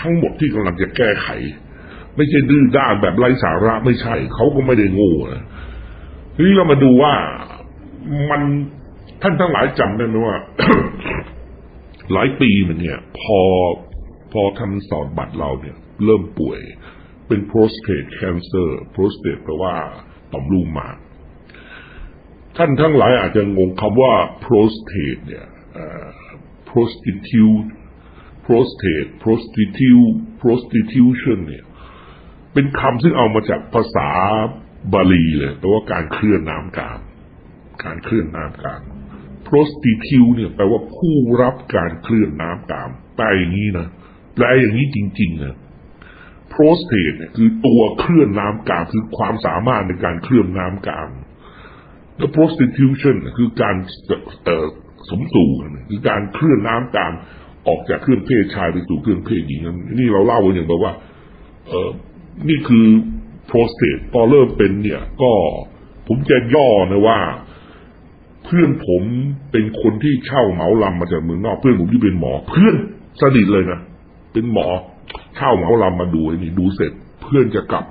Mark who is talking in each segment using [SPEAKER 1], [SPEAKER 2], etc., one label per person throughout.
[SPEAKER 1] ทั้งหมดที่กำลังจะแก้ไข ไม่ใช่ดื้อด้านแบบไร้สาระไม่ใช่เขาก็ไม่ได้โง่นะทีนี้เรามาดูว่ามันท่านทั้งหลายจำได้ไหมว่า หลายปีมันเนี่ย พอพอทำสอดบัตรเราเนี่ย เริ่มป่วยเป็น prostate cancer prostate แปลว่าต่อมลูกหมากท่านทั้งหลายอาจจะงงคำว่า prostate เนี่ย prostitute prostate prostitute prostitution เนี่ย เป็นคำซึ่งเอามาจากภาษาบาลีเลยแปลว่าการเคลื่อนน้ำกามการเคลื่อนน้ำกาม prostitute เนี่ยแปลว่าผู้รับการเคลื่อนน้ำกามแปลอย่างนี้นะแปลอย่างนี้จริงๆนะ prostate เนี่ยคือตัวเคลื่อนน้ำกามคือความสามารถในการเคลื่อนน้ำกามแล้ว prostitution คือการสมสู่คือการเคลื่อนน้ำกาม ออกจากเครื่องเพศชายไปสู่เครื่องเพศหญิงนี่เราเล่ากันอย่างแบบว่า เออนี่คือ prostate พอเริ่มเป็นเนี่ย ก็ผมจะย่อนะว่า เพื่อนผมเป็นคนที่เช่าเหมาลำมาจากเมืองนอกเพื่อนผมที่เป็นหมอ เพื่อนสนิทเลยนะเป็นหมอเช่าเหมาลำมาดูนี่ดูเสร็จ เพื่อนจะกลับ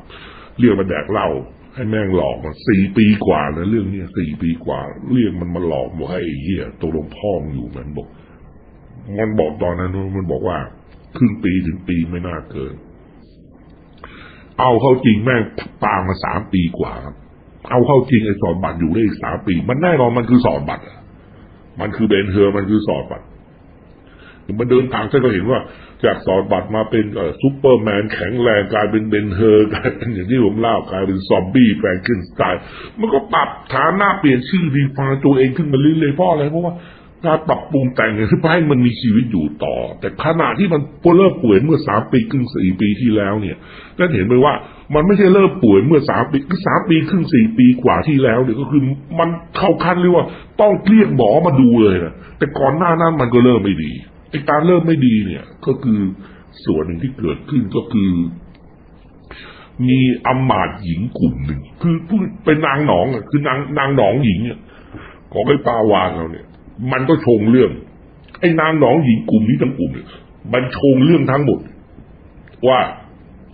[SPEAKER 1] เรียกมาแดกเหล้าให้แม่งหลอกมาสี่ปีกว่านะเรื่องนี้สี่ปีกว่า เรียกมันมาหลอกบอกให้เหี้ยตกลงพ่องอยู่มันบอก มันบอกตอนนั้นมันบอกว่าครึ่งปีถึงปีไม่น่าเกิน เอาเข้าจริงแม่งปางมาสามปีกว่าครับเอาเข้าจริงไอ้สอนบัตรอยู่ได้อีกสามปี มันแน่นอนมันคือสอนบัตรมันคือเบนเฮอร์มันคือสอนบัตรมันเดินทางฉันก็เห็นว่า จากสอนบัตรมาเป็นซูเปอร์แมนแข็งแรงกลายเป็นเบนเฮอร์กลายเป็นอย่างที่ผมเล่ากลายเป็นซอมบี้แฟรงเกนสไตล์มันก็ปรับฐานะเปลี่ยนชื่อดีฟาตัวเองขึ้นมาเรื่อยๆเพราะอะไรเพราะว่า การปรับปรุงแต่งเพื่อให้มันมีชีวิตอยู่ต่อ แต่ขณะที่มันเริ่มป่วยเมื่อสามปีครึ่งสี่ปีที่แล้วเนี่ยก็เห็นไปว่ามันไม่ใช่เริ่มป่วยเมื่อสามปีคือสามปีครึ่งสี่ปีกว่าที่แล้วเนี่ยก็คือมันเข้าขั้นเรียกว่าต้องเรียกหมอมาดูเลยนะแต่ก่อนหน้านั้นมันก็เริ่มไม่ดีไอ้การเริ่มไม่ดีเนี่ย ก็คือส่วนหนึ่งที่เกิดขึ้นก็คือ มีอมาตหญิงกลุ่มหนึ่งคือผู้เป็นนางหนองอะคือนางนางหนองหญิงเนี่ยของไอ้ปาวานเราเนี่ย มันก็ชงเรื่อง ไอ้นางหนองหญิงกลุ่มนี้ทั้งกลุ่มเนี่ยมันชงเรื่องทั้งหมด ว่า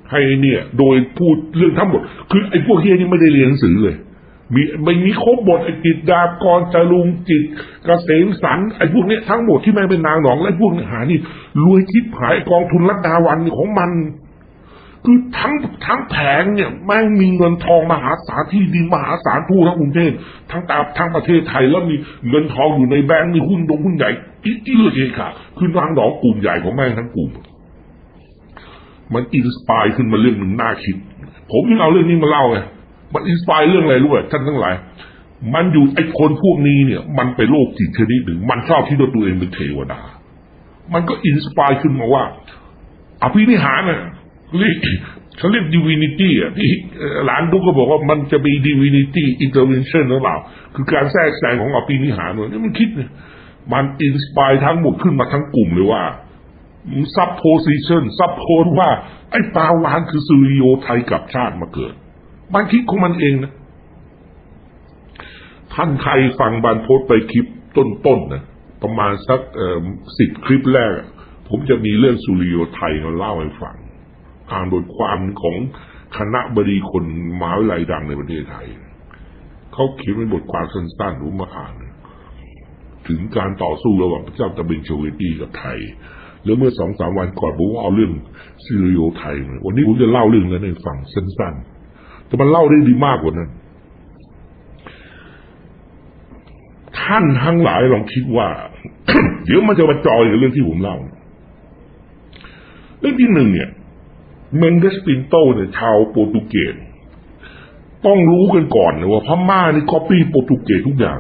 [SPEAKER 1] ให้เนี่ย โดยพูดเรื่องทั้งหมด คือไอ้พวกเฮียนี่ไม่ได้เรียนหนังสือเลย มีไม่มีครบบทไอ้จิตดาบกรจรุงจิตกเกษมสันไอ้พวกเนี้ยทั้งหมดที่แม่งเป็นนางหนองและพวกนี้หานี่รวยทิพหายกองทุนรัตดาวันของมัน คือทั้งทั้งแผงเนี่ยแม่งมีเงินทองมหาศาลที่ดินมหาศาลทั่วทั้งกรุงเทพทั้งตาทั้งประเทศไทยแล้วมีเงินทองอยู่ในแบงก์มีหุ้นดงหุ้นใหญ่อีกเยอะเลยค่ะ คือนางหนองกลุ่มใหญ่ของแม่งทั้งกลุ่ม มันอินสปายขึ้นมาเรื่องหนึ่งน่าคิด ผมยังเอาเรื่องนี้มาเล่าไงมันอินสปายเรื่องอะไรรู้ไหมท่านทั้งหลาย มันอยู่ไอ้คนพวกนี้เนี่ย มันเป็นโรคจิตชนิดหนึ่งมันชอบที่ตัวเองเป็นเทวดา มันก็อินสปายขึ้นมาว่าอภินิหารน่ะเรีย กเขาเรียก divinity อะที่หลานดุก็บอกว่ามันจะมี divinity intervention หรือเปล่า คือการแทรกแซงของอภินิหารเนี่ยมันคิดเนี่ยมันอินสปายทั้งหมดขึ้นมาทั้งกลุ่มเลยว่า supposition suppose ว่า ไอ้ปาวานคือสุริโยไทยกับชาติมาเกิด มันคิดของมันเองนะ ท่านใครฟังบานโพสไปคลิปต้นๆนะประมาณสักสิบคลิปแรก ผมจะมีเรื่องสุริโยไทยมาเล่าให้ฟัง อ่านบทความของคณะบดีคนมหาวิทยาลัยดังในประเทศไทย เขาเขียนเป็นบทความสั้นๆรู้มาอ่าน ถึงการต่อสู้ระหว่างพระเจ้าตะเบนโชเวตีกับไทย แล้วเมื่อสองสามวันก่อนผมเอาเรื่องซิริโอไทยวันนี้ผมจะเล่าเรื่องนั้นให้ฟังสั้นๆ แต่มันเล่าได้ดีมากกว่านั้น ท่านทั้งหลายลองคิดว่า เดี๋ยวมันจะมาจอยกับเรื่องที่ผมเล่า เรื่องที่หนึ่งเนี่ย เมนเดสปินโตเนี่ยชาวโปรตุเกสต้องรู้กันก่อนนะว่าพม่านี่ก๊อปปี้โปรตุเกสทุกอย่าง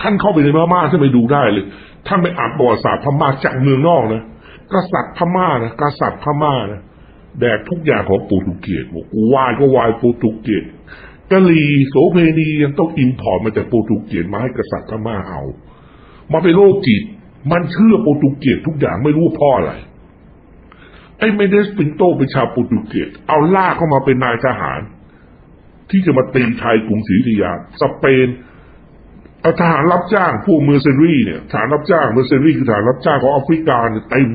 [SPEAKER 1] ท่านเข้าไปในพม่าท่านไปดูได้เลย ท่านไปอ่านประวัติศาสตร์พม่าจากเมืองนอกนะกษัตริย์พม่านะกษัตริย์พม่านะแดกทุกอย่างของโปรตุเกสบอกวายก็วายโปรตุเกสกะลีโสเพณียังต้องอินพอร์ตมาจากโปรตุเกสมาให้กษัตริย์พม่าเอา มาเป็นโรคจิต มันเชื่อโปรตุเกสทุกอย่างไม่รู้พ่ออะไร ไอ้เมเดสปินโตเป็นชาวโปรตุเกสเอาล่าเข้ามาเป็นนายทหาร ที่จะมาตีไทยกรุงศรีอยุธยาสเปนเอาทหารรับจ้างพวกเมอร์เซนรีเนี่ยทหารรับจ้างเมอร์เซนรีคือทหารรับจ้างของแอฟริกาเนี่ยเต็ม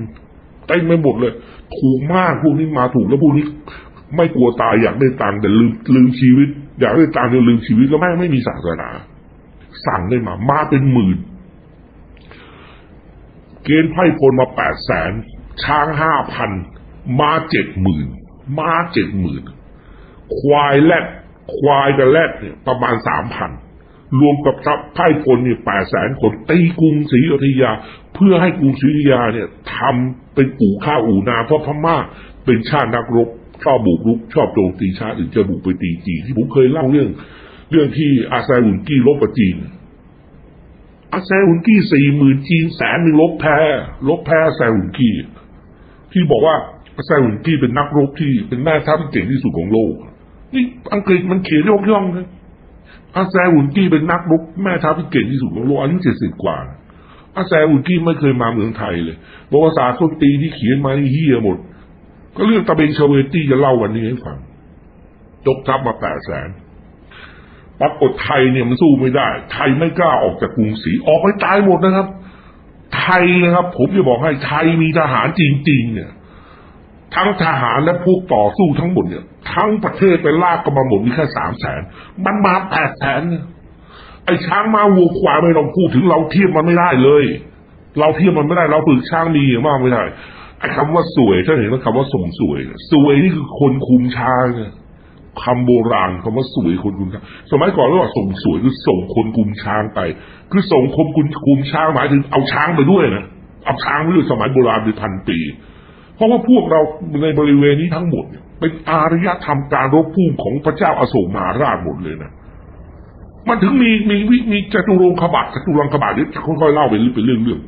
[SPEAKER 1] เต็มไปหมดเลย ถูกมากพวกนี้มาถูกแล้วพวกนี้ไม่กลัวตายอยากได้ตังค์แต่ลืมลืมชีวิต อยากได้ตังค์แต่ลืมชีวิตก็แม่ไม่มีศาสนา สั่งได้มา มาเป็นหมื่น เกณฑ์ไพ่พลมาแปดแสนช้างห้าพัน มาเจ็ดหมื่นมาเจ็ดหมื่นควายแรดควายกับแรดเนี่ยประมาณสามพันรวมกับทัพไพ่พลเนี่ยแปดแสนคนตีกรุงศรีอยุธยา เพื่อให้กรุงศรีอยุธยาเนี่ยทำเป็นอู่ข้าวอู่นาเพราะพม่าเป็นชาตินักรบชอบบุกรุก ชอบโจมตีชาติอื่นจะบุกไปตีจีนที่ผมเคยเล่าเรื่อง เรื่องที่อาซอุนกี้ลบกับจีนอาแซอุนกี้สี่หมื่นจีนแสนหนึ่งลบแพ้ลบแพ้อาแซอุนกี้ที่บอกว่า อาแซอุนกี้เป็นนักรบที่เป็นแม่ทัพที่เก่งที่สุดของโลก นี่อังกฤษมันเขียนยกย่องนะอาแซอุนกี้เป็นนักรบแม่ทัพที่เก่งที่สุดของโลกอายุเจ็ดสิบกว่าอาแซอุนกี้ไม่เคยมาเมืองไทยเลยประวัติศาสตร์ต้นตีที่เขียนมานี่เฮียหมด ก็เรื่องตะเบงเชเวตี้จะเล่าวันนี้ให้ฟังยกทัพมาแปดแสนปรากฏไทยเนี่ยมันสู้ไม่ได้ ไทยไม่กล้าออกจากกรุงศรีออกไปตายหมดนะครับ ไทยนะครับ ผมจะบอกให้ไทยมีทหารจริง ๆ เนี่ย ทั้งทหารและพวกต่อสู้ทั้งหมดเนี่ย ทั้งประเทศไปลากกันมาหมดมีแค่สามแสนมันมาแปดแสนเนี่ยไอ้ช้างมาวัวควายไม่ต้องพูดถึงเราเทียบมันไม่ได้เลย เราเทียบมันไม่ได้ เราฝึกช้างมีมากไม่ได้ไอ้คำว่าสวยถ้าเห็นว่าคำว่าส่งสวยสวยนี่คือคนคุมช้างเนี่ยคำโบราณคำว่าสวยคนกุมช้างสมัยก่อนเรียกว่าส่งสวยคือส่งคนกุมช้างไป คือส่งคนกุมกุมช้างหมายถึงเอาช้างไปด้วยนะเอาช้างไปด้วยสมัยโบราณเป็นพันปี เพราะว่าพวกเราในบริเวณนี้ทั้งหมดเนี่ยเป็นอารยธรรมการรบพุ่งของพระเจ้าอาโศกมหาราชหมดเลยนะมันถึงมีมีวิมีจตุรงคบาทจตุรงคบาทเดี๋ยวค่อยๆเล่าไปเรื่องเป็นเรื่องเรื่อง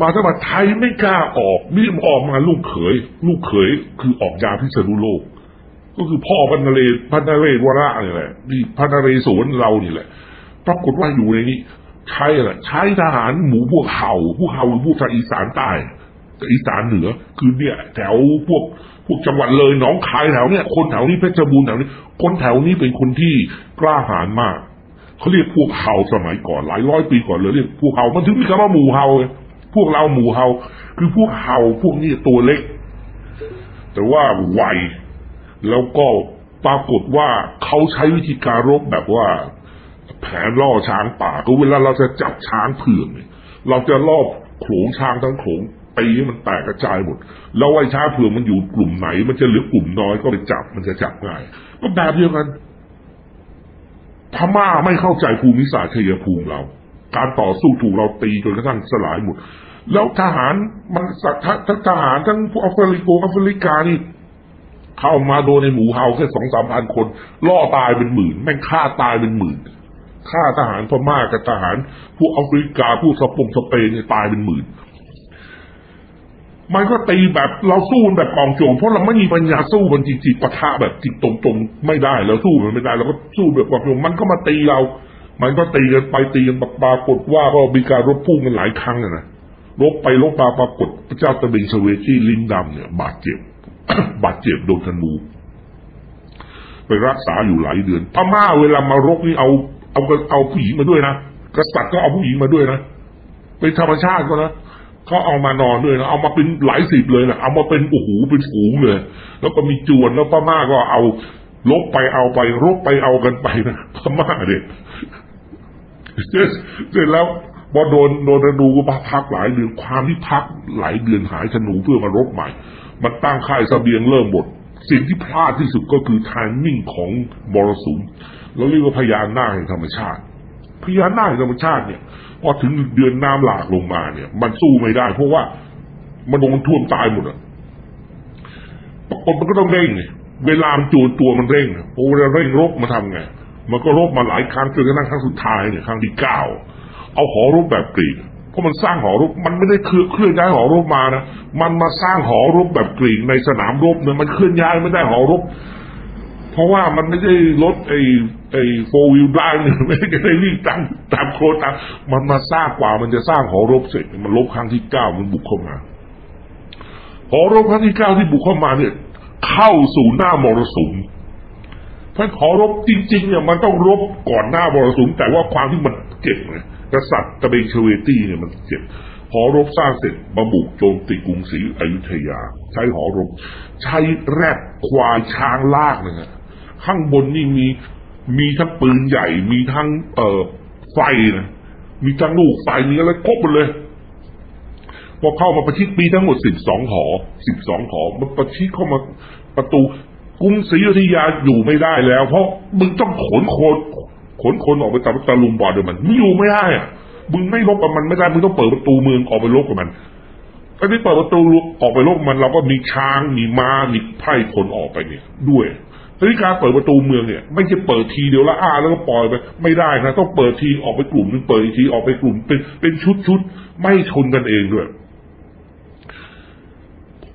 [SPEAKER 1] มาถ้ามาไทยไม่กล้าออกนี่ออกมาลูกเขย ลูกเขยคือออกยาพิษณุโลก ก็คือพ่อพันนเรพันนเรวระนี่แหละนี่พันนเรศวรเรานี่แหละปรากฏว่าอยู่ในนี้ใช้อะไรใช้ทหารหมูพวกเห่าพวกเห่าพวกทางอีสานใต้ อีสานเหนือ คือเนี่ยแถวพวกพวกจังหวัดเลยหนองคายแถวเนี่ย คนแถวนี้เพชรบูรณ์แถวนี้ คนแถวนี้เป็นคนที่กล้าหาญมากเขาเรียกพวกเห่าสมัยก่อนหลายร้อยปีก่อนเลยเรียกพวกเห่ามันถึงมีคำว่าหมู่เห่าไงพวกเราหมู่เห่าคือพวกเห่าพวกนี้ตัวเล็ก แต่ว่าไวแล้วก็ปรากฏว่าเขาใช้วิธีการรบแบบว่า แผนล่อช้างป่าก็เวลาเราจะจับช้างเผือกเนี่ยเราจะล่อโขลงช้างทั้งโขลง ตีให้มันแตกกระจายหมด แล้วไอ้ช้าเผือกมันอยู่กลุ่มไหน มันจะเหลือกลุ่มน้อยก็ไปจับมันจะจับง่าย ก็แบบเดียวกันพม่าไม่เข้าใจภูมิศาสตร์ชัยภูมิเรา การต่อสู้ถูกเราตีจนกระทั่งสลายหมด แล้วทหารมันทั้งทหารทั้งพวกแอฟริกาแอฟริกานี่เข้ามาโดนในหมูเฮาแค่สองสามพันคน ล่อตายเป็นหมื่น แม่งฆ่าตายเป็นหมื่นฆ่าทหารพม่ากับทหารพวกแอฟริกาพวกสปงสเปนเนี่ยตายเป็นหมื่น มันก็ตีแบบเราสู้แบบกองโจมเพราะเราไม่มีปัญญาสู้มันจริงๆปะทะแบบจิตตรงๆไม่ได้เราสู้มันไม่ได้เราก็สู้แบบกองโจมมันก็มาตีเรา มันก็ตีกันไปตีกันปรากฏว่าก็มีการรบพุ่งกันหลายครั้งนะรบไปรบมาปรากฏพระเจ้าตะเบงเชเวที่ลินดำเนี่ย บาดเจ็บ บาดเจ็บโดนธนูไปรักษาอยู่หลายเดือนพม่าเวลามารบนี่เอาเอาเอาผู้หญิงมาด้วยนะกษัตริย์ก็เอาผู้หญิงมาด้วยนะเป็นธรรมชาติก็นะ เขาเอามานอนด้วยนะเอามาเป็นหลายสิบเลยนะเอามาเป็นโอ้โหเป็นฝูงเลย แล้วก็มีจวนแล้วพม่าก็เอาลบไปเอาไปรบไปเอากันไปนะพม่าเนี่ยเสร็จแล้วพอโดนโดนธนูก็พักหลายเดือนความที่พักหลายเดือนหายธนูเพื่อมารบใหม่ มันตั้งค่ายสเสบียงเริ่มหมด สิ่งที่พลาดที่สุดก็คือทางมิ่งของมรสุมเราเรียกว่าพญานาแห่งธรรมชาติ พญานาคธรรมชาติเนี่ยพอถึงเดือนน้ำหลากลงมาเนี่ย มันสู้ไม่ได้ เพราะว่ามันโดนท่วมตายหมดอะปรากฏมันก็ต้องเร่งเวลามันจูนตัวมันเร่งโอ้เวลาเร่งรบมาทำไงมันก็รบมาหลายครั้งจนกระทั่งครั้งสุดท้ายเนี่ยครั้งที่เก้าเอาหอรบแบบกรีกเพราะมันสร้างหอรบมันไม่ได้เคลื่อนเคลื่อนย้ายหอรบมานะมันมาสร้างหอรบแบบกรีกในสนามรบเนี่ยมันเคลื่อนย้ายไม่ได้หอรบ เพราะว่ามันไม่ใช่รถไอ้ไอ้โฟวิลได้เนี่ยไม่ได้วิ่งตามตามโคตามมันมาสร้างกว่ามันจะสร้างหอรบเสร็จ มันรบครั้งที่เก้ามันบุกเข้ามา หอรบครั้งที่เก้าที่บุกเข้ามาเนี่ย เข้าสู่หน้ามรสุมท่านขอรบจริงๆเนี่ยมันต้องรบก่อนหน้ามรสุมแต่ว่าความที่มันเจ็บไงกษัตริย์ตะเบงเชเวตี้เนี่ยมันเจ็บหอรบสร้างเสร็จมาบุกโจมตีกรุงศรีอยุธยา ใช้หอรบ ใช้แรดควายช้างลากเนะฮะ ข้างบนนี่มี มีทั้งปืนใหญ่ มีทั้ง เอ่อไฟนะมีทั้งลูกไฟมีอะไรครบหมดเลยพอเข้ามาประชิดมีทั้งหมดสิบสองหอสิบสองหอมันประชิดเข้ามาประตูกรุงศรีอยุธยาอยู่ไม่ได้แล้ว เพราะมึงต้องขนคนขนคนออกไปตะตะลุมบอลเดี๋ยวมันมึงอยู่ไม่ได้อะมึงไม่ลบกับมันไม่ได้มึงต้องเปิดประตูเมืองออกไปลบกับมันไอ้ที่เปิดประตูออกไปลบกับมันเราก็มีช้างมีม้ามีไพร่คนออกไปเนี่ยด้วย ทีนี้การเปิดประตูเมืองเนี่ย ไม่ใช่เปิดทีเดียวแล้วอ้าแล้วก็ปล่อยไปไม่ได้นะต้องเปิดทีออกไปกลุ่มนึงเปิดอีกทีออกไปกลุ่ม เป็นเป็นชุดชุดไม่ชนกันเองด้วย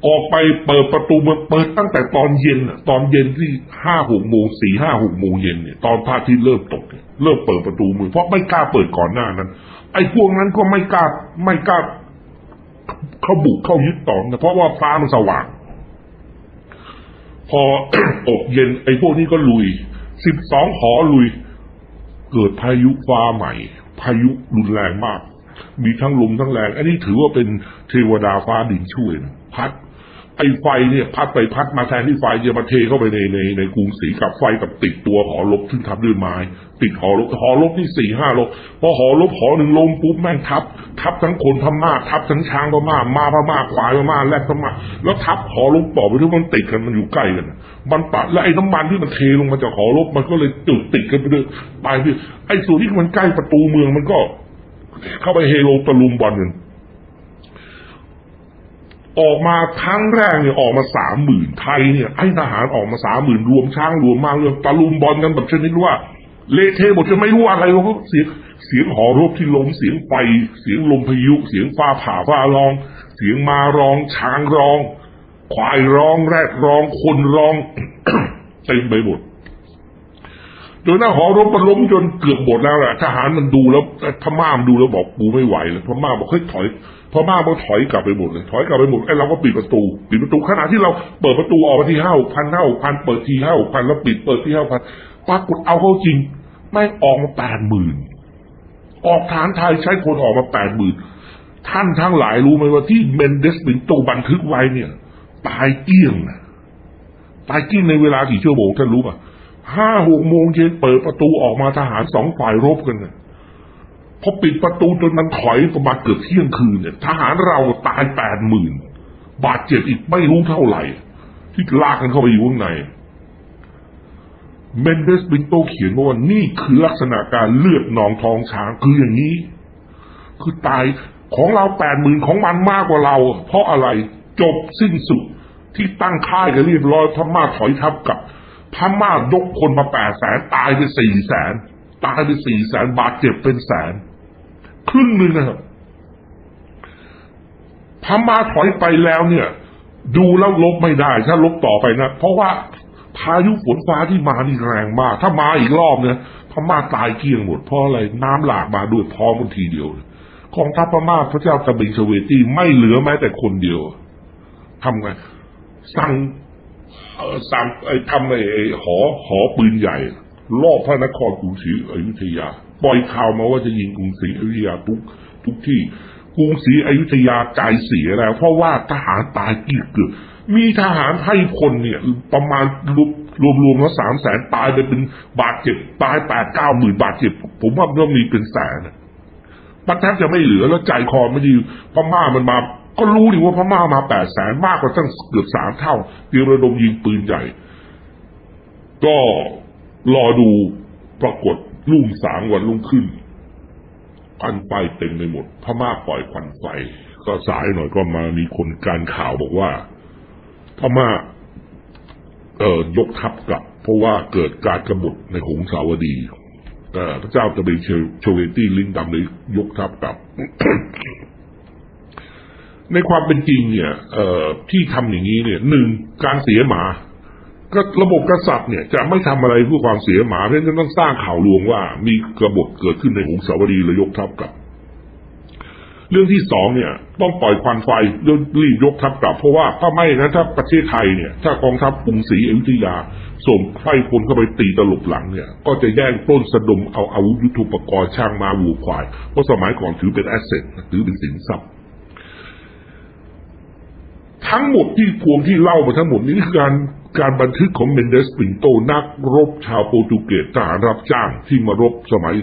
[SPEAKER 1] ออกไปเปิดประตูเมืองเปิดตั้งแต่ตอนเย็นตอนเย็นที่ห้าหกโมงสี่ห้าหกโมงเย็นเนี่ยตอนพระอาทิตย์เริ่มตกเนี่ยเริ่มเปิดประตูเมืองเพราะไม่กล้าเปิดก่อนหน้านั้น ไอ้พวกนั้นก็ไม่กล้าไม่กล้าเข้าบุกเข้ายึดต่อนะเพราะว่าฟ้ามันสว่าง พอตกเย็นไอ้พวกนี้ก็ลุย สิบสองหอลุย เกิดพายุฟ้าใหม่ พายุรุนแรงมาก มีทั้งลมทั้งแรง อันนี้ถือว่าเป็นเทวดาฟ้าดินช่วยนะพัด ไอ้ไฟเนี่ยพัดไปพัดมาแทนที่ไฟจะมาเทเข้าไปในในในกรุงศรีกับไฟกับติดตัวหอลบซึ่งทำด้วยไม้ ติดหอลบหอลบนี่สี่ห้าลบพอหอลบหอหนึ่งลมปุ๊บแม่งทับ ทับทั้งคนพม่าทับทั้งช้างพม่ามาพม่าควายพม่าแรดพม่าแล้วทับหอลบต่อไปที่มันติดกันมันอยู่ใกล้กันมันปัดและไอ้น้ำมันที่มันเทลงมาจากหอลบมันก็เลยจุดติดกันไปด้วยไปที่ไอ้ส่วนที่มันใกล้ประตูเมืองมันก็ เข้าไปเฮโลตะลุมบอลกัน ออกมาครั้งแรกเนี่ยออกมาสามหมื่นไทยเนี่ยไอ้ทหารออกมาสามหมื่นรวมช้างรวมมาเรื่องตะลุมบอลกันแบบชนิดว่าเละเทะหมดจะไม่รู้อะไรหรอกเสียงเสียงหอรบที่ลมเสียงไฟเสียงลมพายุ เสียงฟ้าผ่าฟ้าร้อง เสียงมาร้อง ช้างร้อง ควายร้องแรดร้องคนร้องเต็มไปหมดโดยหน้าหอรบมันล้มจนเกือบหมดแล้วแหละทหารมันดูแล้วพม่ามนดูแล้วบอกกูไม่ไหวเลยพม่าบอกเฮ้ยถอย พม่ามันถอยกลับไปหมดเลยถอยกลับไปหมดไอ้เราก็ปิดประตูปิดประตูขณะที่เราเปิดประตูออกมาที่ห้าพันห้าพันเปิดทีห้าพันแล้วปิดเปิดที่ห้าพันปรากฏเอาเข้าจริงไม่ออกมาแปดหมื่นออกฐานไทยใช้คนออกมาแปดหมื่นท่านทั้งหลายรู้ไหมว่าที่เมนเดสบินโตบันทึกไว้เนี่ย ตายเกี้ยงนะตายเกี้ยงในเวลากี่ชั่วโมงท่านรู้ป่ะห้าหกโมงเย็นเปิดประตูออกมาทหารสองฝ่ายรบกันเนี่ย พอปิดประตูจนมันถอยประมาณเกือบเที่ยงคืนเนี่ย ทหารเราตายแปดหมื่นบาดเจ็บอีกไม่รู้เท่าไหร่ ที่ลากกันเข้าไปอยู่ข้างใน เมนเดสบินโตเขียนว่านี่คือลักษณะการเลือดนองท้องช้างคืออย่างนี้ คือตายของเราแปดหมื่นของมันมากกว่าเรา เพราะอะไรจบสิ้นสุดที่ตั้งค่ายกันเรียบร้อยพม่าถอยทับกับพม่ายกคนมาแปดแสนตายไปสี่แสนตายไปสี่แสนบาดเจ็บเป็นแสน ครึ่งหนึ่งนะครับพม่าถอยไปแล้วเนี่ย ดูแล้วลบไม่ได้ ถ้าลบต่อไปนะ เพราะว่าพายุฝนฟ้าที่มานี่แรงมาก ถ้ามาอีกรอบเนี่ยพม่าตายเกลี้ยงหมดเพราะอะไรน้ำหลากมาด้วยพร้อมกันทีเดียวกองทัพพม่าพระเจ้าตบิงเสเวตีไม่เหลือแม้แต่คนเดียวทำไงสั่งสั่งไอ้ทำไอ้ไอ้หอหอปืนใหญ่รอบพระนครกรุงศรีอยุธยา ปล่อยข่าวมาว่าจะยิงกรุงศรีอยุธยาทุกทุกที่กรุงศรีอยุธยาใจเสียแล้ว เพราะว่าทหารตายเกลียเกือบมีทหารให้คนเนี่ย ประมาณรวมรวมรวมแล้วสามแสนตายไปเป็นบาดเจ็บตายแปดเก้าหมื่นบาดเจ็บ ผมว่าต้องมีเป็นแสนมันแทบจะไม่เหลือแล้วใจคอไม่ดีพม่ามันมา ก็รู้ดิว่าพม่ามาแปดแสนมากกว่าตั้งเกือบสามเท่าเตรียมระดมยิงปืนใหญ่ ก็รอดูปรากฏ รุ่งสางวันรุ่งขึ้นควันไฟเต็มไปหมดพม่าปล่อยควันไฟก็สายหน่อยก็มามีคนการข่าวบอกว่าพม่าเอ่อยกทัพกลับ เพราะว่าเกิดการกบฏในหงสาวดีเอ่พระเจ้าจะเป็นโชเวตี้ลิงดำเลยยกทัพกลับ ในความเป็นจริงเนี่ย เอ่อที่ทำอย่างนี้เนี่ยหนึ่งการเสียหมา ก็ระบบกษัตริย์เนี่ยจะไม่ทำอะไรเพื่อความเสียหมาเพราะฉะนั้นต้องสร้างข่าวลวงว่า มีกบฏเกิดขึ้นในหงสาวดีเลยยกทัพกลับ เรื่องที่สองเนี่ย ต้องปล่อยควันไฟเรื่องรีบยกทัพกลับ เพราะว่าถ้าไม่นะถ้าประเทศไทยเนี่ย ถ้ากองทัพกรุงศรีอยุธยาส่งไฟคนเข้าไปตีตลบหลังเนี่ย ก็จะแย่งปล้นสะดมเอาอาวุธยุทโธปกรณ์ช่างมาวัวควายเพราะสมัยก่อนถือเป็นแอสเซทถือเป็นสินทรัพย์ทั้งหมดที่พวงที่เล่ามาทั้งหมดนี้คือการ การบันทึกของเมนเดสปินโตนักรบชาวโปรตุเกสทหารรับจ้างที่มารบสมัย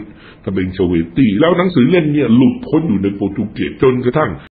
[SPEAKER 1] ทเบงเชเวตีแล้วหนังสือเล่มเนี้หลุดพ้นอยู่ในโปรตุเกสจนกระทั่ง